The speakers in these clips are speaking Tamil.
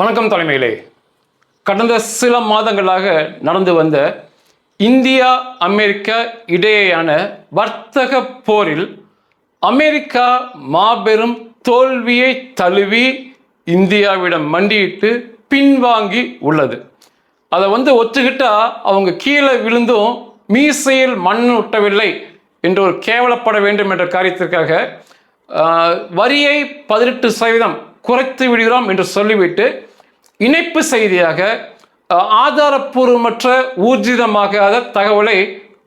வணக்கம் தலைமையிலே. கடந்த சில மாதங்களாக நடந்து வந்த இந்தியா அமெரிக்கா இடையேயான வர்த்தக போரில் அமெரிக்கா மாபெரும் தோல்வியை தழுவி இந்தியாவிடம் மண்டியிட்டு பின்வாங்கி உள்ளது. அதை வந்து ஒத்துக்கிட்டா அவங்க கீழே விழுந்தும் மீசையில் மண் ஒட்டவில்லை என்று ஒரு கேவலப்பட வேண்டும் என்ற காரியத்திற்காக வரியை பதினெட்டு சதவீதம் குறைத்து விடுகிறோம் என்று சொல்லிவிட்டு இணைப்பு செய்தியாக ஆதாரப்பூர்வமற்ற ஊர்ஜிதமாகாத தகவலை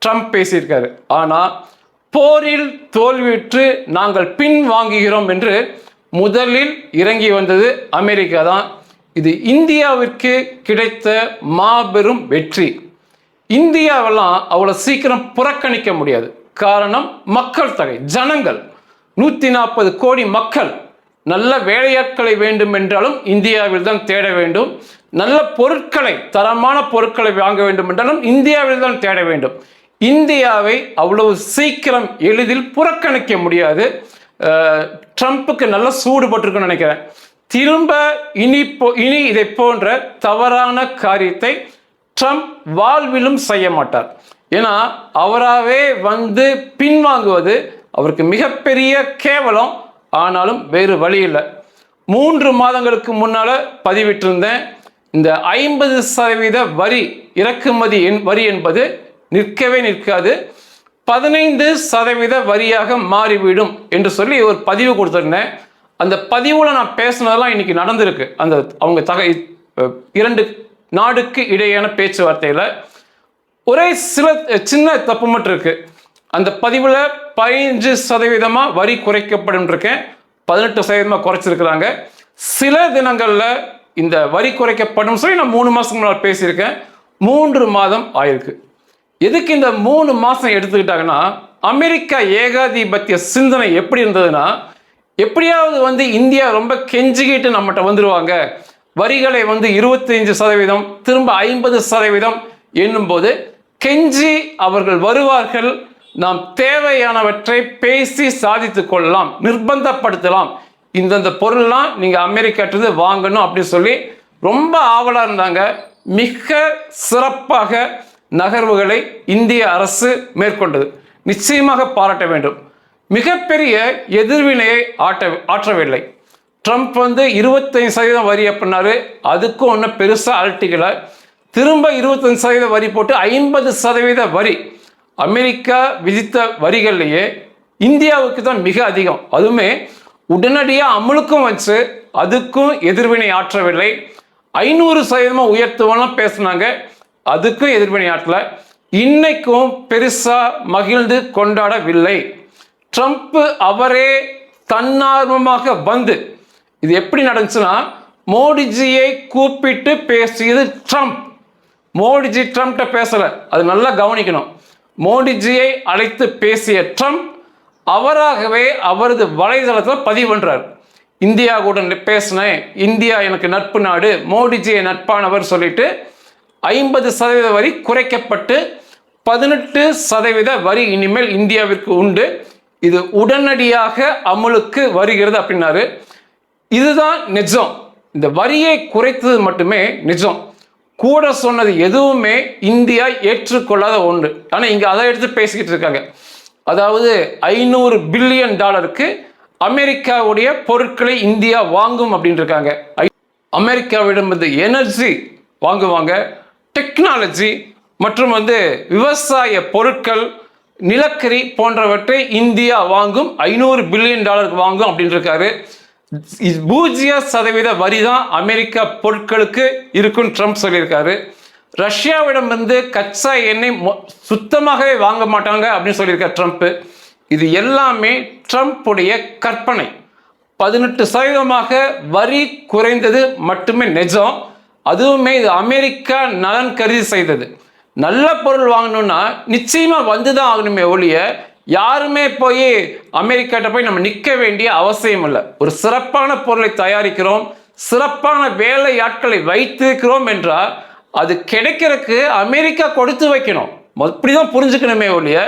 ட்ரம்ப் பேசியிருக்காரு. ஆனால் போரில் தோல்வியுற்று நாங்கள் பின் வாங்குகிறோம் என்று முதலில் இறங்கி வந்தது அமெரிக்கா தான். இது இந்தியாவிற்கு கிடைத்த மாபெரும் வெற்றி. இந்தியாவெல்லாம் அவ்வளோ சீக்கிரம் புறக்கணிக்க முடியாது. காரணம் மக்கள் தொகை ஜனங்கள். நூற்றி நாற்பது கோடி மக்கள் நல்ல வேலையாட்களை வேண்டும் என்றாலும் இந்தியாவில் தான் தேட வேண்டும். நல்ல பொருட்களை தரமான பொருட்களை வாங்க வேண்டும் என்றாலும் இந்தியாவில் தான் தேட வேண்டும். இந்தியாவை அவ்வளவு சீக்கிரம் எளிதில் புறக்கணிக்க முடியாது. ட்ரம்ப்புக்கு நல்ல சூடுபட்டிருக்குன்னு நினைக்கிறேன். திரும்ப இனி போ இனி இதை போன்ற தவறான காரியத்தை ட்ரம்ப் வாழ்விலும் செய்ய மாட்டார். ஏன்னா அவராகவே வந்து பின்வாங்குவது அவருக்கு மிகப்பெரிய கேவலம். ஆனாலும் வேறு வழி இல்லை. மூன்று மாதங்களுக்கு முன்னால் பதிவிட்டிருந்தேன். இந்த ஐம்பது சதவீத வரி இறக்குமதி என் வரி என்பது நிற்கவே நிற்காது. பதினைந்து சதவீத வரியாக மாறிவிடும் என்று சொல்லி ஒரு பதிவு கொடுத்துருந்தேன். அந்த பதிவில் நான் பேசினதெல்லாம் இன்னைக்கு நடந்திருக்கு. அந்த அவங்க தக இரண்டு நாடுக்கு இடையேயான பேச்சுவார்த்தையில் ஒரே சில சின்ன தப்பு மட்டும் இருக்குது அந்த பதிவில் பதினஞ்சு சதவீதமாக வரி குறைக்கப்படும் இருக்கேன் பதினெட்டு சதவீதமாக குறைச்சிருக்கிறாங்க. சில தினங்களில் இந்த வரி குறைக்கப்படும் சொல்லி நான் மூணு மாதம் முன்னால் பேசியிருக்கேன். மூன்று மாதம் ஆயிருக்கு. எதுக்கு இந்த மூணு மாதம் எடுத்துக்கிட்டாங்கன்னா அமெரிக்கா ஏகாதிபத்திய சிந்தனை எப்படி இருந்ததுன்னா எப்படியாவது வந்து இந்தியா ரொம்ப கெஞ்சிக்கிட்டு நம்மகிட்ட வந்துடுவாங்க வரிகளை வந்து இருபத்தைந்து சதவீதம் திரும்ப ஐம்பது சதவீதம் என்னும்போது கெஞ்சி அவர்கள் வருவார்கள். நாம் தேவையானவற்றை பேசி சாதித்து கொள்ளலாம் நிர்பந்தப்படுத்தலாம். இந்தந்த பொருள்லாம் நீங்கள் அமெரிக்காட்டிருந்து வாங்கணும் அப்படின்னு சொல்லி ரொம்ப ஆவலாக இருந்தாங்க. மிக சிறப்பாக நகர்வுகளை இந்திய அரசு மேற்கொண்டது. நிச்சயமாக பாராட்ட வேண்டும். மிகப்பெரிய எதிர்வினையை ஆட்ட ஆற்றவில்லை. ட்ரம்ப் வந்து இருபத்தைந்து சதவீதம் வரி அப்படின்னாரு அதுக்கும் ஒன்றும் பெருசாக அழட்டிக்கலை திரும்ப இருபத்தஞ்சு சதவீத வரி போட்டு ஐம்பது சதவீத வரி அமெரிக்கா விதித்த வரிகள்லேயே இந்தியாவுக்கு தான் மிக அதிகம். அதுவுமே உடனடியாக அமலுக்கும் வச்சு அதுக்கும் எதிர்வினை ஆற்றவில்லை. ஐநூறு சதவீதமாக உயர்த்துவோம்லாம் பேசுனாங்க. அதுக்கும் எதிர்வினை ஆற்றல. இன்னைக்கும் பெருசாக மகிழ்ந்து கொண்டாடவில்லை. ட்ரம்ப் அவரே தன்னார்வமாக வந்து இது எப்படி நடந்துச்சுன்னா மோடிஜியை கூப்பிட்டு பேசியது ட்ரம்ப். மோடிஜி ட்ரம்ப்ட பேசலை. அது நல்லா கவனிக்கணும். மோடிஜியை அழைத்து பேசிய ட்ரம்ப் அவராகவே அவரது வலைதளத்தில் பதிவு பண்ணுறார் இந்தியா கூட பேசினேன் இந்தியா எனக்கு நட்பு நாடு மோடிஜியை நட்பானவர் சொல்லிட்டு ஐம்பது சதவீத வரி குறைக்கப்பட்டு பதினெட்டு சதவீத வரி இனிமேல் இந்தியாவிற்கு உண்டு. இது உடனடியாக அமலுக்கு வருகிறது அப்படின்னாரு. இதுதான் நிஜம். இந்த வரியை குறைத்தது மட்டுமே நிஜம். கூட சொன்னது எதுவுமே இந்தியா ஏற்றுக்கொள்ளாத ஒன்று. ஆனால் இங்கே அதை எடுத்து பேசிக்கிட்டு இருக்காங்க. அதாவது ஐநூறு பில்லியன் டாலருக்கு அமெரிக்காவுடைய பொருட்களை இந்தியா வாங்கும் அப்படின்னு இருக்காங்க. அமெரிக்காவிடம் வந்து எனர்ஜி வாங்குவாங்க டெக்னாலஜி மற்றும் வந்து விவசாய பொருட்கள் நிலக்கரி போன்றவற்றை இந்தியா வாங்கும் ஐநூறு பில்லியன் டாலருக்கு வாங்கும் அப்படின்னு இருக்காரு. பூஜ்ஜிய சதவீத வரி தான் அமெரிக்கா பொருட்களுக்கு இருக்குன்னு ட்ரம்ப் சொல்லியிருக்காரு. ரஷ்யாவிடம் வந்து கச்சா எண்ணெய் மொ- சுத்தமாகவே வாங்க மாட்டாங்க அப்படின்னு சொல்லியிருக்கார் ட்ரம்ப் இது எல்லாமே ட்ரம்ப்புடைய கற்பனை. பதினெட்டு சதவீதமாக வரி குறைந்தது மட்டுமே நிஜம். அதுவுமே இது அமெரிக்கா நலன் கருதி செய்தது. நல்ல பொருள் வாங்கணும்னா நிச்சயமா வந்துதான் ஆகணுமே ஒழிய யாருமே போய் அமெரிக்காட்ட போய் நம்ம நிற்க வேண்டிய அவசியம் இல்லை. ஒரு சிறப்பான பொருளை தயாரிக்கிறோம் சிறப்பான வேலை ஆட்களை வைத்திருக்கிறோம் என்றால் அது கிடைக்கிறதுக்கு அமெரிக்கா கொடுத்து வைக்கணும். அப்படிதான் புரிஞ்சுக்கணுமே ஒழிய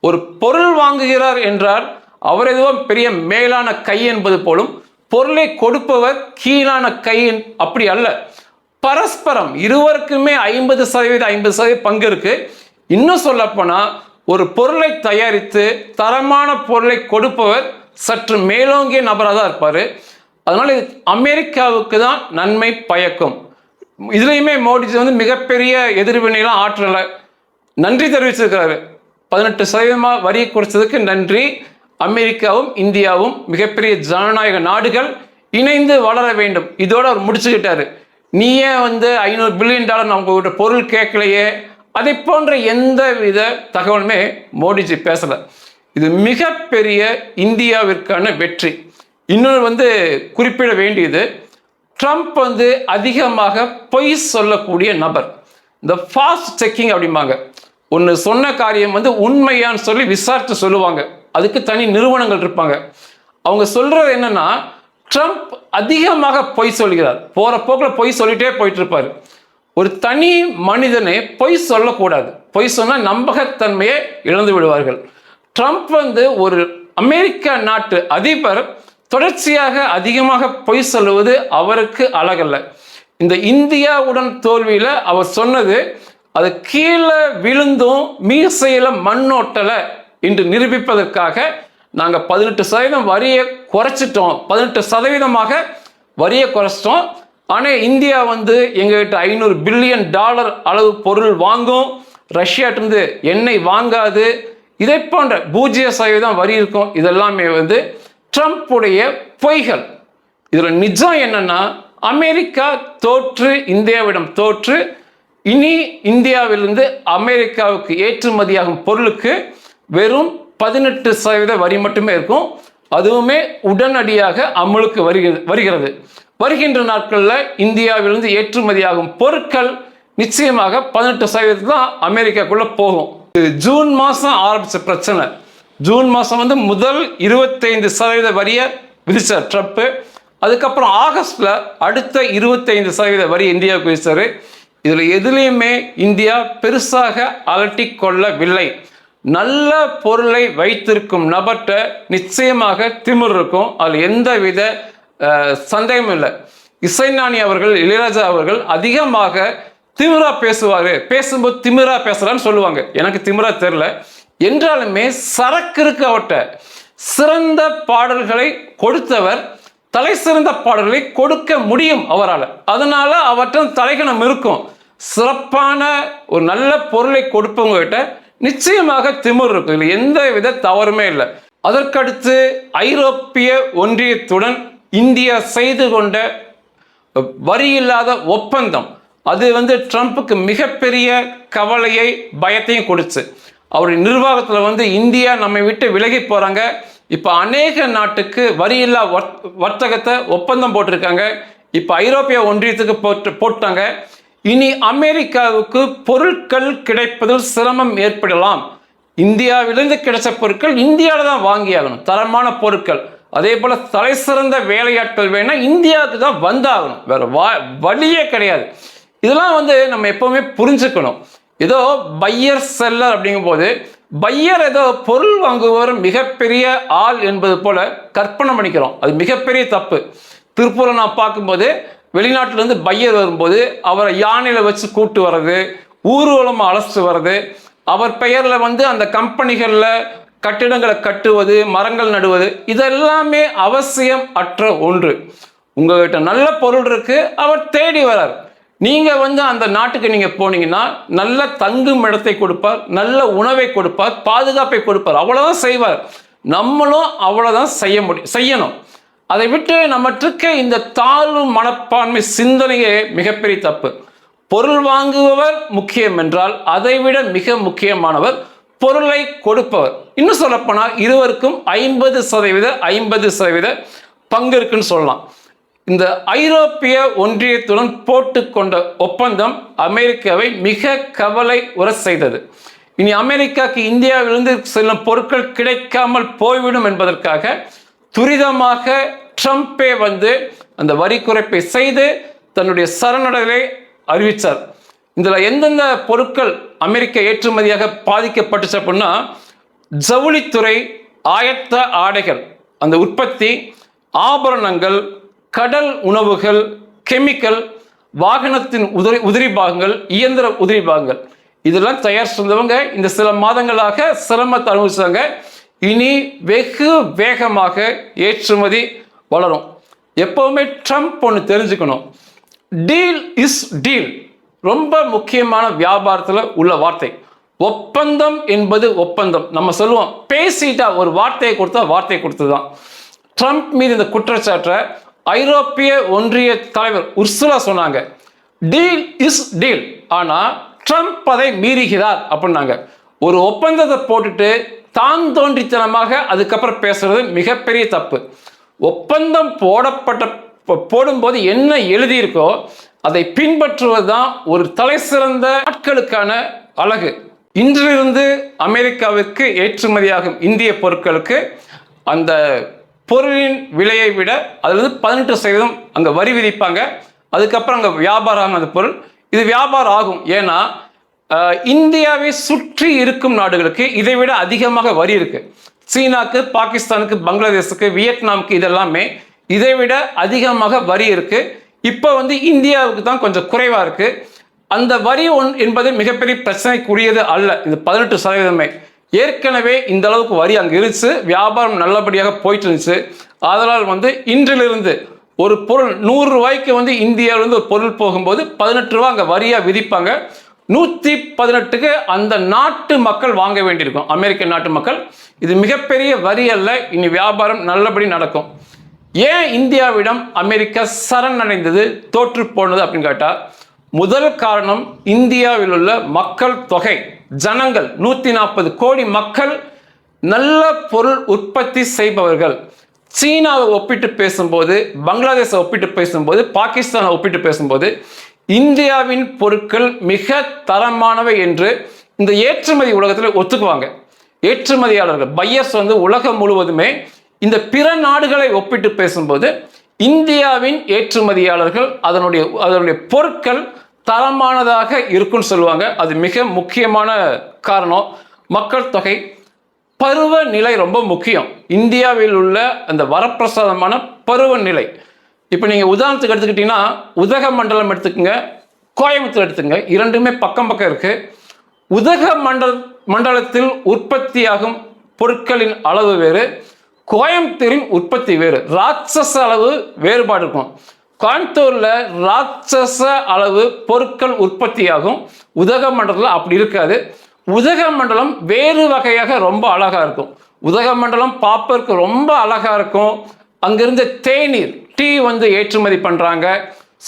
ஒரு பொருள் வாங்குகிறார் என்றால் அவர் எதுவும் பெரிய மேலான கை என்பது போலும் பொருளை கொடுப்பவர் கீழான கை அப்படி அல்ல. பரஸ்பரம் இருவருக்குமே ஐம்பது சதவீதம் ஐம்பது சதவீதம் பங்கு இருக்கு. இன்னும் சொல்லப்போனால் ஒரு பொருளை தயாரித்து தரமான பொருளை கொடுப்பவர் சற்று மேலோங்கிய நபராக தான் இருப்பார். அதனால் இது அமெரிக்காவுக்கு தான் நன்மை பயக்கும். இதுலேயுமே மோடிஜி வந்து மிகப்பெரிய எதிர்வினைலாம் ஆற்றலை நன்றி தெரிவிச்சிருக்கிறாரு. பதினெட்டு சதவீதமாக வரியை குறைச்சதுக்கு நன்றி. அமெரிக்காவும் இந்தியாவும் மிகப்பெரிய ஜனநாயக நாடுகள் இணைந்து வளர வேண்டும். இதோடு அவர் முடிச்சுக்கிட்டாரு. நீயே வந்து ஐநூறு பில்லியன் டாலர் நம்ம பொருள் கேட்கலையே. அதை போன்ற எந்த வித தகவலுமே மோடிஜி பேசலை. இது மிகப்பெரிய இந்தியாவிற்கான வெற்றி. இன்னொரு வந்து குறிப்பிட வேண்டியது ட்ரம்ப் வந்து அதிகமாக பொய் சொல்லக்கூடிய நபர். இந்த ஃபாஸ்ட் செக்கிங் அப்படிம்பாங்க. ஒன்று சொன்ன காரியம் வந்து உண்மையான்னு சொல்லி விசாரித்து சொல்லுவாங்க. அதுக்கு தனி நிறுவனங்கள் இருப்பாங்க. அவங்க சொல்கிறது என்னென்னா ட்ரம்ப் அதிகமாக பொய் சொல்கிறார். போகிற போக்கில் பொய் சொல்லிட்டே போயிட்டு இருப்பார். ஒரு தனி மனிதனை பொய் சொல்லக்கூடாது. பொய் சொன்னால் நம்பகத்தன்மையை இழந்து விடுவார்கள். ட்ரம்ப் வந்து ஒரு அமெரிக்க நாட்டு அதிபர் தொடர்ச்சியாக அதிகமாக பொய் சொல்லுவது அவருக்கு அழகல்ல. இந்த இந்தியாவுடன் தோல்வியில் அவர் சொன்னது அது கீழே விழுந்தும் மீசையில் மண்ணோட்டலை என்று நிரூபிப்பதற்காக நாங்கள் பதினெட்டு சதவீதம் வரியை குறைச்சிட்டோம். பதினெட்டு சதவீதமாக வரியை குறைச்சிட்டோம். ஆனால் இந்தியா வந்து எங்ககிட்ட ஐநூறு பில்லியன் டாலர் அளவு பொருள் வாங்கும். ரஷ்யாட்டிருந்து எண்ணெய் வாங்காது. இதை போன்ற பூஜ்ஜிய சதவீதம் வரி இருக்கும். இதெல்லாமே வந்து ட்ரம்ப்புடைய பொய்கள். இதில் நிஜம் என்னன்னா அமெரிக்கா தோற்று இந்தியாவிடம் தோற்று இனி இந்தியாவிலிருந்து அமெரிக்காவுக்கு ஏற்றுமதியாகும் பொருளுக்கு வெறும் பதினெட்டு சதவீத வரி மட்டுமே இருக்கும். அதுவுமே உடனடியாக அமலுக்கு வருகிறது வருகிறது. வருகின்ற நாட்களில் இந்தியாவிலிருந்து ஏற்றுமதியாகும் பொருட்கள் நிச்சயமாக பதினெட்டு சதவீதம் தான் அமெரிக்காக்குள்ளே போகும். இது ஜூன் மாதம் ஆரம்பித்த பிரச்சனை. ஜூன் மாதம் வந்து முதல் இருபத்தைந்து சதவீத வரியை விதித்தார் ட்ரம்ப்பு அதுக்கப்புறம் ஆகஸ்டில் அடுத்த இருபத்தைந்து சதவீத வரி இந்தியாவுக்கு விதித்தார் இதில் எதுலேயுமே இந்தியா பெருசாக அலட்டி கொள்ளவில்லை. நல்ல பொருளை வைத்திருக்கும் நபர்கிட்ட நிச்சயமாக திமிர் இருக்கும். அதில் எந்தவித சந்தேகம் இல்லை இசைஞானி அவர்கள் இளையராஜா அவர்கள் அதிகமாக திமிரா பேசுவார். பேசும்போது திமிரா பேசுகிறான்னு சொல்லுவாங்க. எனக்கு திமிரா தெரில என்றாலுமே சரக்கு இருக்கு அவட்ட சிறந்த பாடல்களை கொடுத்தவர் தலை சிறந்த பாடல்களை கொடுக்க முடியும் அவரால். அதனால அவற்ற தலைகணம் இருக்கும். சிறப்பான ஒரு நல்ல பொருளை கொடுப்பவங்க கிட்ட நிச்சயமாக திமிர் இருக்கும். இதில் எந்த வித தவறுமே இல்லை. அதற்கடுத்து ஐரோப்பிய ஒன்றியத்துடன் இந்தியா செய்து கொண்ட வரி இல்லாத ஒப்பந்தம். அது வந்து ட்ரம்ப்புக்கு மிகப்பெரிய கவலையை பயத்தையும் கொடுத்து. அவருடைய நிர்வாகத்தில் வந்து இந்தியா நம்மை விட்டு விலகி போகிறாங்க இப்போ அநேக நாட்டுக்கு வரி இல்லா வர்த்தகத்தை ஒப்பந்தம் போட்டிருக்காங்க. இப்போ ஐரோப்பிய ஒன்றியத்துக்கு போட்டு போட்டாங்க. இனி அமெரிக்காவுக்கு பொருட்கள் கிடைப்பதில் சிரமம் ஏற்படலாம். இந்தியாவிலிருந்து கிடைச்ச பொருட்கள் இந்தியாவில் தான் வாங்கியாகணும். தரமான பொருட்கள். அதே போல தலை சிறந்த வேலையாட்கள் வேணா இந்தியாவுக்கு தான் வந்தாகணும். வேற வா வழியே கிடையாது. இதெல்லாம் வந்து நம்ம எப்பவுமே புரிஞ்சுக்கணும். ஏதோ பையர் செல்லர் அப்படிங்கும்போது பையர் ஏதோ பொருள் வாங்குபவர் மிகப்பெரிய ஆள் என்பது போல கற்பனை பண்ணிக்கிறோம். அது மிகப்பெரிய தப்பு. திருப்பூரை நான் பார்க்கும்போது வெளிநாட்டிலேருந்து பையர் வரும்போது அவரை யானையில் வச்சு கூட்டு வர்றது ஊர்வலமாக அழைச்சிட்டு வர்றது அவர் பெயரில் வந்து அந்த கம்பெனிகளில் கட்டிடங்களை கட்டுவது மரங்கள் நடுவது இதெல்லாமே அவசியம் அற்ற ஒன்று. உங்ககிட்ட நல்ல பொருள் இருக்கு அவர் தேடி வரார். நீங்க வந்து அந்த நாட்டுக்கு நீங்க போனீங்கன்னா நல்ல தங்கும் இடத்தை கொடுப்பார் நல்ல உணவை கொடுப்பார் பாதுகாப்பை கொடுப்பார் அவ்வளவுதான் செய்வார். நம்மளும் அவ்வளவுதான் செய்ய முடியும் செய்யணும். அதை விட்டு நம்மற்றுக்க இந்த தாழ்வு மனப்பான்மை சிந்தனையே மிகப்பெரிய தப்பு. பொருள் வாங்குபவர் முக்கியம் என்றால் அதைவிட மிக முக்கியமானவர் பொருளை கொடுப்பவர். இன்னும் சொல்லப்போனால் இருவருக்கும் ஐம்பது சதவீத ஐம்பது சதவீத பங்கு இருக்குன்னு சொல்லலாம். இந்த ஐரோப்பிய ஒன்றியத்துடன் போட்டுக்கொண்ட ஒப்பந்தம் அமெரிக்காவை மிக கவலை உற செய்தது. இனி அமெரிக்காக்கு இந்தியாவிலிருந்து செல்லும் பொருட்கள் கிடைக்காமல் போய்விடும் என்பதற்காக துரிதமாக ட்ரம்பே வந்து அந்த வரி குறைப்பை செய்து தன்னுடைய சரணடைவை அறிவித்தார் இதில் எந்தெந்த பொருட்கள் அமெரிக்க ஏற்றுமதியாக பாதிக்கப்பட்டுச்சு அப்படின்னா ஜவுளித்துறை ஆயத்த ஆடைகள் அந்த உற்பத்தி ஆபரணங்கள் கடல் உணவுகள் கெமிக்கல் வாகனத்தின் உதிரி உதிரி பாகங்கள் இயந்திர உதிரி பாகங்கள். இதெல்லாம் தயார் செஞ்சவங்க இந்த சில மாதங்களாக சிரமத்தை அனுபவிச்சாங்க. இனி வெகு வேகமாக ஏற்றுமதி வளரும். எப்பவுமே ட்ரம்ப் ஒன்று தெரிஞ்சுக்கணும். Deal is deal. ரொம்ப முக்கியமான வியாபாரத்தில் உள்ள வார்த்தை. ஒப்பந்தம் என்பது ஒப்பந்தம். நம்ம சொல்லுவோம் பேசிட்டா ஒரு வார்த்தையை கொடுத்தா வார்த்தையை கொடுத்ததுதான். ட்ரம்ப் மீது இந்த குற்றச்சாட்டை ஐரோப்பிய ஒன்றிய தலைவர் உர்சுலா சொன்னாங்க. டீல் இஸ் டீல் ஆனா ட்ரம்ப் அதை மீறுகிறார் அப்படின்னாங்க. ஒரு ஒப்பந்தத்தை போட்டுட்டு தான் தோன்றித்தனமாக அதுக்கப்புறம் பேசுறது மிகப்பெரிய தப்பு. ஒப்பந்தம் போடப்பட்ட போடும்போது என்ன எழுதியிருக்கோ அதை பின்பற்றுவது தான் ஒரு தலை சிறந்த நாட்களுக்கான அழகு. இன்றிலிருந்து அமெரிக்காவிற்கு ஏற்றுமதியாகும் இந்திய பொருட்களுக்கு அந்த பொருளின் விலையை விட அதிலிருந்து பதினெட்டு சதவீதம் அங்கே வரி விதிப்பாங்க. அதுக்கப்புறம் அங்கே வியாபாரம் ஆகும் அந்த பொருள். இது வியாபாரம் ஆகும். ஏன்னா இந்தியாவை சுற்றி இருக்கும் நாடுகளுக்கு இதை விட அதிகமாக வரி இருக்கு. சீனாக்கு பாகிஸ்தானுக்கு பங்களாதேஷுக்கு வியட்நாமுக்கு இதெல்லாமே இதை விட அதிகமாக வரி இருக்குது இப்போ வந்து இந்தியாவுக்கு தான் கொஞ்சம் குறைவாக இருக்குது அந்த வரி ஒன் என்பது மிகப்பெரிய பிரச்சனைக்குரியது அல்ல. இந்த பதினெட்டு சதவீதமே. ஏற்கனவே இந்த அளவுக்கு வரி அங்கே இருந்துச்சு. வியாபாரம் நல்லபடியாக போயிட்டு இருந்துச்சு. அதனால் வந்து இன்றிலிருந்து ஒரு பொருள் நூறு ரூபாய்க்கு வந்து இந்தியாவிலிருந்து ஒரு பொருள் போகும்போது பதினெட்டு ரூபா அங்கே வரியாக விதிப்பாங்க. நூற்றி பதினெட்டுக்கு அந்த நாட்டு மக்கள் வாங்க வேண்டியிருக்கும். அமெரிக்க நாட்டு மக்கள். இது மிகப்பெரிய வரி அல்ல. இனி வியாபாரம் நல்லபடி நடக்கும். ஏன் இந்தியாவிடம் அமெரிக்கா சரணடைந்தது தோற்று போனது அப்படின்னு கேட்டால் முதல் காரணம் இந்தியாவில் உள்ள மக்கள் தொகை ஜனங்கள் நூற்றி நாற்பது கோடி மக்கள் நல்ல பொருள் உற்பத்தி செய்பவர்கள். சீனாவை ஒப்பிட்டு பேசும்போது பங்களாதேஷை ஒப்பிட்டு பேசும்போது பாகிஸ்தானை ஒப்பிட்டு பேசும்போது இந்தியாவின் பொருட்கள் மிக தரமானவை என்று இந்த ஏற்றுமதி உலகத்தில் ஒத்துக்குவாங்க. ஏற்றுமதியாளர்கள் பையர்ஸ் வந்து உலகம் முழுவதுமே இந்த பிற நாடுகளை ஒப்பிட்டு பேசும்போது இந்தியாவின் ஏற்றுமதியாளர்கள் அதனுடைய அதனுடைய பொருட்கள் தரமானதாக இருக்குன்னு சொல்லுவாங்க. அது மிக முக்கியமான காரணம். மக்கள் தொகை பருவநிலை ரொம்ப முக்கியம். இந்தியாவில் உள்ள அந்த வரப்பிரசாதமான பருவநிலை இப்போ நீங்கள் உதாரணத்துக்கு எடுத்துக்கிட்டிங்கன்னா உதகமண்டலம் எடுத்துக்கோங்க கோயம்புத்தூர் எடுத்துங்க இரண்டுமே பக்கம் பக்கம் இருக்குது உதக மண்டல் மண்டலத்தில் உற்பத்தியாகும் பொருட்களின் அளவு வேறு. கோயம்புத்தூரின் உற்பத்தி வேறு. ராட்சச அளவு வேறுபாடு இருக்கும். கோயம்புத்தூரில் ராட்சச அளவு பொருட்கள் உற்பத்தியாகும். உதகமண்டலத்தில் அப்படி இருக்காது. உதகமண்டலம் வேறு வகையாக ரொம்ப அழகாக இருக்கும். உதகமண்டலம் பார்ப்பதற்கு ரொம்ப அழகாக இருக்கும். அங்கிருந்த தேநீர் டீ வந்து ஏற்றுமதி பண்ணுறாங்க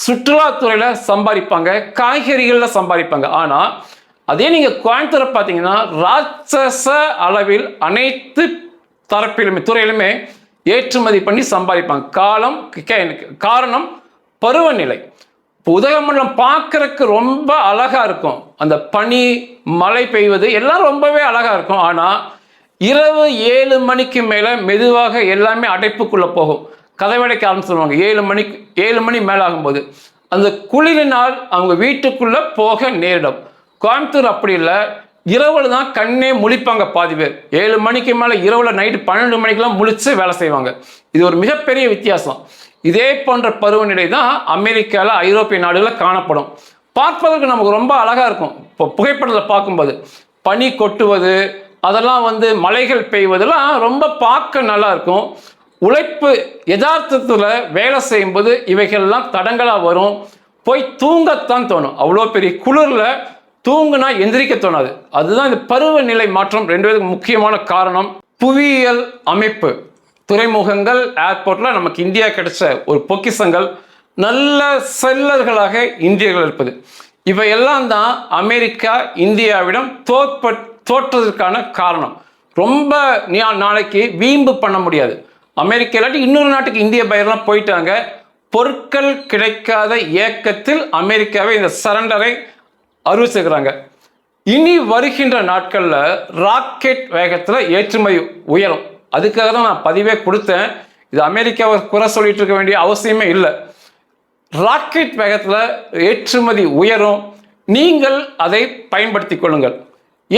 சுற்றுலாத்துறையில் சம்பாதிப்பாங்க. காய்கறிகளில் சம்பாதிப்பாங்க. ஆனால் அதே நீங்கள் கோயம்புத்தூரை பார்த்தீங்கன்னா ராட்சச அளவில் அனைத்து தரப்பிலுமே துறையிலுமே ஏற்றுமதி பண்ணி சம்பாதிப்பாங்க. காலம் காரணம் பருவநிலை. இப்போ உதகமண்டலம் பார்க்கறக்கு ரொம்ப அழகா இருக்கும். அந்த பனி மழை பெய்வது எல்லாம் ரொம்பவே அழகா இருக்கும். ஆனா இரவு ஏழு மணிக்கு மேல மெதுவாக எல்லாமே அடைப்புக்குள்ள போகும். கதவடைக்க ஆரம்பிச்சிருவாங்க ஏழு மணிக்கு ஏழு மணி மேலே ஆகும்போது அந்த குளிரினால் அவங்க வீட்டுக்குள்ள போக நேரிடும். கோயம்புத்தூர் அப்படி இல்லை. இரவுல தான் கண்ணே முழிப்பாங்க பாதி பேர். ஏழு மணிக்கு மேலே இரவுல நைட்டு பன்னெண்டு மணிக்கெல்லாம் முழிச்சு வேலை செய்வாங்க. இது ஒரு மிகப்பெரிய வித்தியாசம். இதே போன்ற பருவநிலை தான் அமெரிக்காவில் ஐரோப்பிய நாடுகளில் காணப்படும். பார்ப்பதற்கு நமக்கு ரொம்ப அழகாக இருக்கும். இப்போ புகைப்படத்தில் பார்க்கும்போது பனி கொட்டுவது அதெல்லாம் வந்து மலைகள் பெய்வதெல்லாம் ரொம்ப பார்க்க நல்லா இருக்கும். உழைப்பு யதார்த்தத்தில் வேலை செய்யும்போது இவைகள்லாம் தடங்களாக வரும். போய் தூங்கத்தான் தோணும். அவ்வளோ பெரிய குளிரில் தூங்குனா எந்திரிக்க தோணாது. அதுதான் இந்த பருவநிலை மாற்றம் ரெண்டு பேருக்கு முக்கியமான காரணம். புவியியல் அமைப்பு. துறைமுகங்கள் ஏர்போர்ட்ல நமக்கு இந்தியா கிடைச்ச ஒரு பொக்கிஷங்கள். நல்ல செல்லர்களாக இந்தியர்கள் இருப்பது. இவையெல்லாம் தான் அமெரிக்கா இந்தியாவிடம் தோற்ப தோற்றதற்கான காரணம். ரொம்ப நீ- நாளைக்கு வீம்பு பண்ண முடியாது. அமெரிக்கா இல்லாட்டி இன்னொரு நாட்டுக்கு இந்திய பயிரெலாம் போயிட்டாங்க. பொருட்கள் கிடைக்காத ஏக்கத்தில் அமெரிக்காவை இந்த சரண்டரை அறிவிச்சுக்கிறாங்க இனி வருகின்ற நாட்களில் ராக்கெட் வேகத்தில் ஏற்றுமதி உயரும். அதுக்காக தான் நான் பதிவே கொடுத்தேன். இது அமெரிக்காவை குறை சொல்லிட்டு இருக்க வேண்டிய அவசியமே இல்லை. ராக்கெட் வேகத்தில் ஏற்றுமதி உயரும். நீங்கள் அதை பயன்படுத்தி கொள்ளுங்கள்.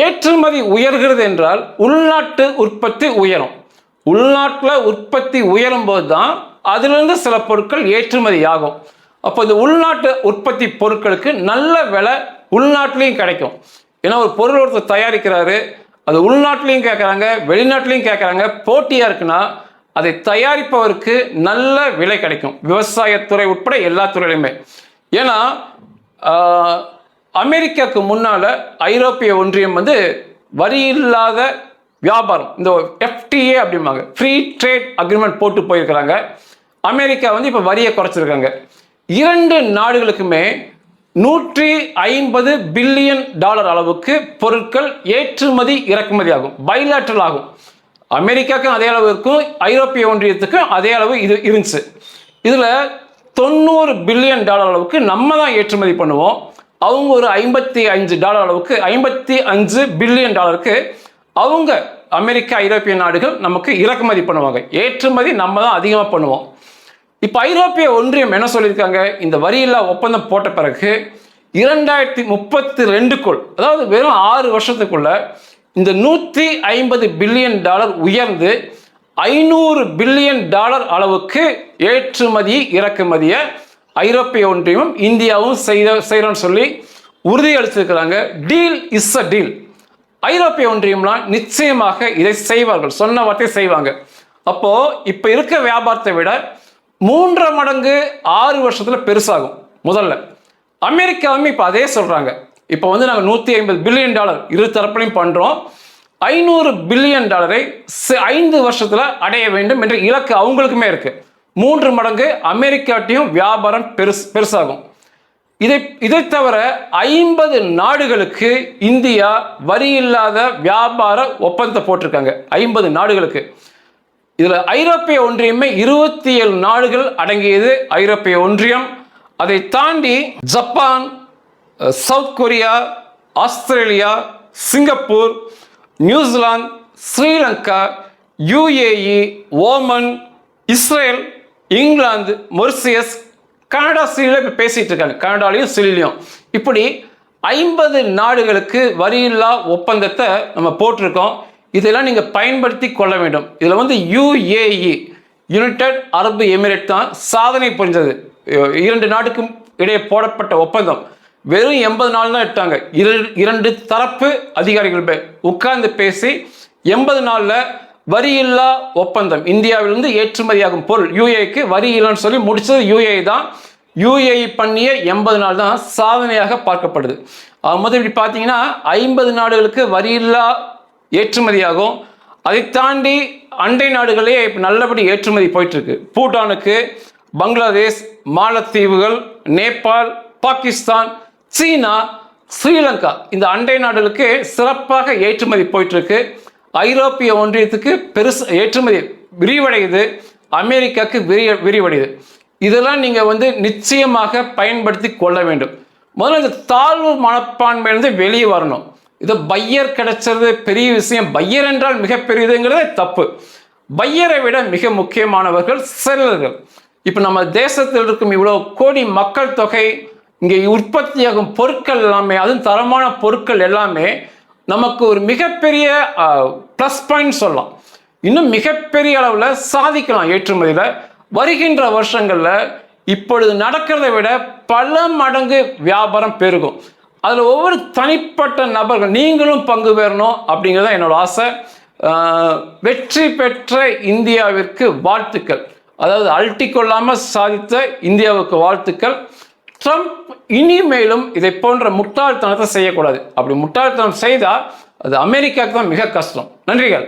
ஏற்றுமதி உயர்கிறது என்றால் உள்நாட்டு உற்பத்தி உயரும். உள்நாட்டில் உற்பத்தி உயரும் போது தான் அதிலிருந்து சில பொருட்கள் ஏற்றுமதி ஆகும். அப்போ இந்த உள்நாட்டு உற்பத்தி பொருட்களுக்கு நல்ல விலை உள்நாட்டிலையும் கிடைக்கும். ஏன்னா ஒரு பொருள் ஒருத்தர் தயாரிக்கிறாரு அது உள்நாட்டிலையும் கேட்குறாங்க வெளிநாட்டிலையும் கேட்குறாங்க போட்டியாக இருக்குன்னா அதை தயாரிப்பவருக்கு நல்ல விலை கிடைக்கும். விவசாயத்துறை உட்பட எல்லா துறையிலுமே. ஏன்னா அமெரிக்காவுக்கு முன்னால் ஐரோப்பிய ஒன்றியம் வந்து வரி இல்லாத வியாபாரம் இந்த எஃப்டிஏ அப்படிம்பாங்க ஃப்ரீ ட்ரேட் அக்ரிமெண்ட் போட்டு போயிருக்கிறாங்க. அமெரிக்கா வந்து இப்போ வரியை குறைச்சிருக்காங்க. இரண்டு நாடுகளுக்குமே நூற்றி ஐம்பது பில்லியன் டாலர் அளவுக்கு பொருட்கள் ஏற்றுமதி இறக்குமதி ஆகும் பைலாட்ரல் ஆகும் அமெரிக்காவுக்கும் அதே அளவு இருக்கும். ஐரோப்பிய ஒன்றியத்துக்கும் அதே அளவு இது இருந்துச்சு. இதில் தொண்ணூறு பில்லியன் டாலர் அளவுக்கு நம்ம தான் ஏற்றுமதி பண்ணுவோம். அவங்க ஒரு ஐம்பத்தி அஞ்சு டாலர் அளவுக்கு ஐம்பத்தி அஞ்சு பில்லியன் டாலருக்கு அவங்க அமெரிக்கா ஐரோப்பிய நாடுகள் நமக்கு இறக்குமதி பண்ணுவாங்க. ஏற்றுமதி நம்ம தான் அதிகமாக பண்ணுவோம். இப்போ ஐரோப்பிய ஒன்றியம் என்ன சொல்லியிருக்காங்க? இந்த வரியில்லா ஒப்பந்தம் போட்ட பிறகு இரண்டாயிரத்தி முப்பத்தி ரெண்டுக்குள் அதாவது வெறும் ஆறு வருஷத்துக்குள்ள இந்த நூற்றி ஐம்பது பில்லியன் டாலர் உயர்ந்து ஐநூறு பில்லியன் டாலர் அளவுக்கு ஏற்றுமதி இறக்குமதியை ஐரோப்பிய ஒன்றியமும் இந்தியாவும் செய்த செய்கிறோன்னு சொல்லி உறுதியளித்திருக்கிறாங்க டீல் இஸ் அ டீல் ஐரோப்பிய ஒன்றியம்லாம் நிச்சயமாக இதை செய்வார்கள். சொன்ன வார்த்தை செய்வாங்க. அப்போது இப்போ இருக்க வியாபாரத்தை விட மூன்றரை மடங்கு ஆறு வருஷத்தில் பெருசாகும் முதல்ல. அமெரிக்காவும் இப்போ அதே சொல்கிறாங்க இப்போ வந்து நாங்கள் நூற்றி ஐம்பது பில்லியன் டாலர் இரு தரப்புலையும் பண்ணுறோம் ஐநூறு பில்லியன் டாலரை ஐந்து வருஷத்தில் அடைய வேண்டும் என்ற இலக்கு அவங்களுக்குமே இருக்குது மூன்று மடங்கு அமெரிக்காட்டையும் வியாபாரம் பெருசு பெருசாகும். இதை இதை தவிர ஐம்பது நாடுகளுக்கு இந்தியா வரி இல்லாத வியாபார ஒப்பந்தத்தை போட்டிருக்காங்க. ஐம்பது நாடுகளுக்கு. இதில் ஐரோப்பிய ஒன்றியமே இருபத்தி ஏழு நாடுகள் அடங்கியது. ஐரோப்பிய ஒன்றியம் அதை தாண்டி Japan South Korea Australia Singapore New Zealand Sri Lanka UAE Oman Israel England Mauritius Canada சிலியில் இப்போ பேசிகிட்டு இருக்காங்க. கனடாலையும் சிலிலையும். இப்படி ஐம்பது நாடுகளுக்கு வரியில்லா ஒப்பந்தத்தை நம்ம போட்டிருக்கோம். இதெல்லாம் நீங்கள் பயன்படுத்தி கொள்ள வேண்டும். இதில் வந்து யுஏஇ யுனைடெட் அரபு எமிரேட் தான் சாதனை புரிஞ்சது. இரண்டு நாட்டுக்கும் இடையே போடப்பட்ட ஒப்பந்தம். வெறும் எண்பது நாள் தான் எடுத்தாங்க. இரு- இரண்டு தரப்பு அதிகாரிகள் உட்கார்ந்து பேசி எண்பது நாளில் வரியில்லா ஒப்பந்தம். இந்தியாவிலிருந்து ஏற்றுமதியாகும் பொருள் யுஏக்கு வரி இல்லைன்னு சொல்லி முடிச்சது யுஏஇ தான். யுஏஇ பண்ணிய எண்பது நாள் தான் சாதனையாக பார்க்கப்படுது. அது முதல் இப்படி பார்த்தீங்கன்னா ஐம்பது நாடுகளுக்கு வரியில்லா ஏற்றுமதியாகும். அதை தாண்டி அண்டை நாடுகளே இப்போ நல்லபடி ஏற்றுமதி போயிட்டுருக்கு. பூட்டானுக்கு பங்களாதேஷ் மாலத்தீவுகள் நேபாள் பாகிஸ்தான் சீனா ஸ்ரீலங்கா இந்த அண்டை நாடுகளுக்கு சிறப்பாக ஏற்றுமதி போயிட்டுருக்கு. ஐரோப்பிய ஒன்றியத்துக்கு பெருசு ஏற்றுமதி விரிவடையுது. அமெரிக்காவுக்கு விரி விரிவடையுது. இதெல்லாம் நீங்கள் வந்து நிச்சயமாக பயன்படுத்தி கொள்ள வேண்டும். முதல்ல இந்த தாழ்வு மனப்பான்மையிலிருந்து வெளியே வரணும். இது பையர் கிடைச்சது பெரிய விஷயம். பையர் என்றால் மிகப்பெரியதுங்கிறதே தப்பு. பையரை விட மிக முக்கியமானவர்கள் செல்லர்கள் இப்போ நம்ம தேசத்தில் இருக்கும் இவ்வளோ கோடி மக்கள் தொகை இங்கே உற்பத்தியாகும் பொருட்கள் எல்லாமே அதுவும் தரமான பொருட்கள் எல்லாமே நமக்கு ஒரு மிகப்பெரிய ப்ளஸ் பாயிண்ட் சொல்லலாம். இன்னும் மிகப்பெரிய அளவில் சாதிக்கலாம் ஏற்றுமதியில். வருகின்ற வருஷங்களில் இப்பொழுது நடக்கிறதை விட பல மடங்கு வியாபாரம் பெருகும். அதில் ஒவ்வொரு தனிப்பட்ட நபர்கள் நீங்களும் பங்கு பெறணும் அப்படிங்கிறது தான் என்னோட ஆசை. வெற்றி பெற்ற இந்தியாவிற்கு வாழ்த்துக்கள். அதாவது அழட்டி கொள்ளாமல் சாதித்த இந்தியாவுக்கு வாழ்த்துக்கள். ட்ரம்ப் இனிமேலும் இதை போன்ற முட்டாள்தனத்தை செய்யக்கூடாது. அப்படி முட்டாள்தனம் செய்தால் அது அமெரிக்காவுக்கு தான் மிக கஷ்டம். நன்றிகள்.